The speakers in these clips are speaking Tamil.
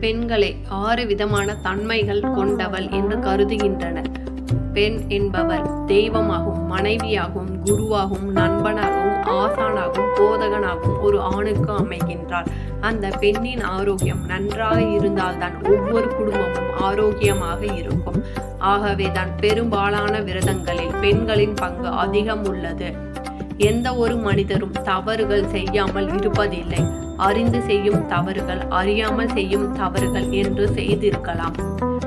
பெண்களை ஆறு விதமான தன்மைகள் கொண்டவள் என்று கருதுகின்றனர் பெண் என்பவர் தெய்வமாகவும் மனைவியாகவும் குருவாகவும் நண்பனாகவும் ஆசானாகவும் போதகனாகவும் ஒரு ஆணுக்கு அமைகின்றார் அந்த பெண்ணின் ஆரோக்கியம் நன்றாக இருந்தால்தான் ஒவ்வொரு குடும்பமும் ஆரோக்கியமாக இருக்கும். ஆகவே தான் பெரும்பாலான விரதங்களில் பெண்களின் பங்கு அதிகம் உள்ளது. எந்த ஒரு மனிதரும் தவறுகள் செய்யாமல் இருப்பதில்லை. அறிந்து செய்யும் தவறுகள் அறியாமல் செய்யும் தவறுகள் என்று செய்திருக்கலாம்.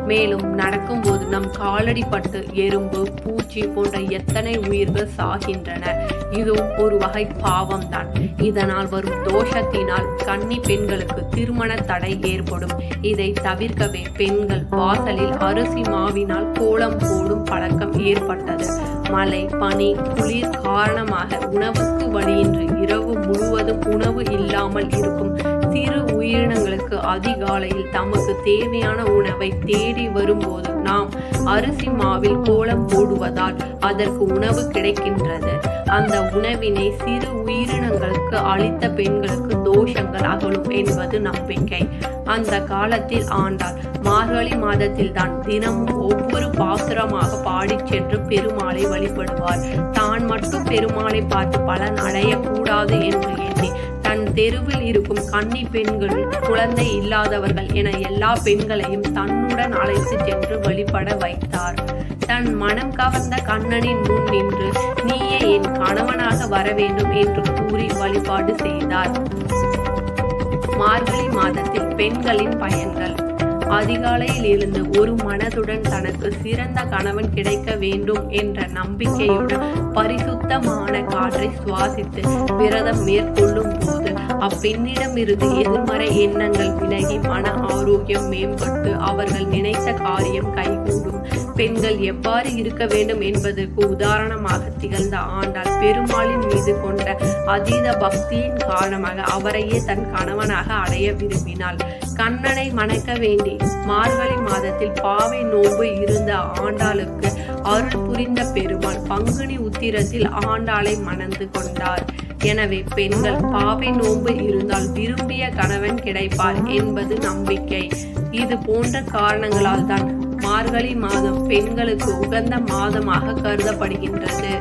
மேலும் நடக்கும்போது நம் காலடிப்பட்டு எறும்பு பூச்சி போன்ற எத்தனை உயிர்கள் சாகின்றன இதுவும் ஒரு வகை பாவம்தான். இதனால் வரும் தோஷத்தினால் கன்னி பெண்களுக்கு திருமண தடை ஏற்படும். இதை தவிர்க்கவே பெண்கள் வாசலில் அரிசி மாவினால் கோலம் போடும் பழக்கம் ஏற்பட்டது. மழை பனி குளிர் காரணமாக உணவுக்கு வழியின்றி இரவு முழுவதும் உணவு இல்லாமல் இருக்கும். சிறு உயிரினங்கள் அதிகாலையில் தமக்கு தேவையான உணவை தேடி வரும்போது நாம் அரிசி மாவில் கோலம் போடுவதால் அதற்கு உணவு கிடைக்கின்றது. அந்த உணவினை சிறு உயிரினங்களுக்கு அளித்த பெண்களுக்கு தோஷங்கள் அகலும் என்பது நம்பிக்கை. அந்த காலத்தில் ஆண்டாள் மார்கழி மாதத்தில் தான் தினமும் ஒவ்வொரு பாசுரமாக பாடி சென்று பெருமாளை வழிபடுவார் தான் மட்டும் பெருமாளை பார்த்து பலன் அடையக்கூடாது என்று எண்ணி தெருவில் இருக்கும் கன்னி பெண்கள் குழந்தை இல்லாதவர்கள் என எல்லா பெண்களையும் தன்னுடன் அழைத்து சென்று வழிபட வைத்தார். தன் மனம் கவர்ந்த கண்ணனின் முன் நின்று நீயே என் கணவனாக வர வேண்டும் என்று கூறி வழிபாடு செய்தார். மார்கழி மாதத்தில் பெண்களின் பயன்கள். அதிகாலையில் இருந்து ஒரு மனதுடன் தனக்கு சிறந்த கணவன் கிடைக்க வேண்டும் என்ற நம்பிக்கையுடன் பரிசுத்தமான காற்றை சுவாசித்து விரதம் மேற்கொள்ளும் போது அப்பெண்ணிடமிருந்து எதிர்மறை எண்ணங்கள் விலகி மன ஆரோக்கியம் மேம்பட்டு அவர்கள் நினைத்த காரியம் கைகூடும். பெண்கள் எவ்வாறு இருக்க வேண்டும் என்பதற்கு உதாரணமாக திகழ்ந்த ஆண்டாள் பெருமாளின் மீது கொண்ட அதீத பக்தியின் காரணமாக அவரையே தன் கணவனாக அடைய விரும்பினாள். கண்ணனை மணக்க வேண்டி மார்கழி மாதத்தில் பாவை நோன்பு இருந்த ஆண்டாளுக்கு அருள் புரிந்த பெருமாள் பங்குனி உத்திரத்தில் ஆண்டாளை மணந்து கொண்டார். எனவே பெண்கள் பாவை நோன்பு இருந்தால் விரும்பிய கணவன் கிடைப்பார் என்பது நம்பிக்கை. இது போன்ற காரணங்களால் தான் மார்கழி மாதம் பெண்களுக்கு உகந்த மாதமாக கருதப்படுகின்றது.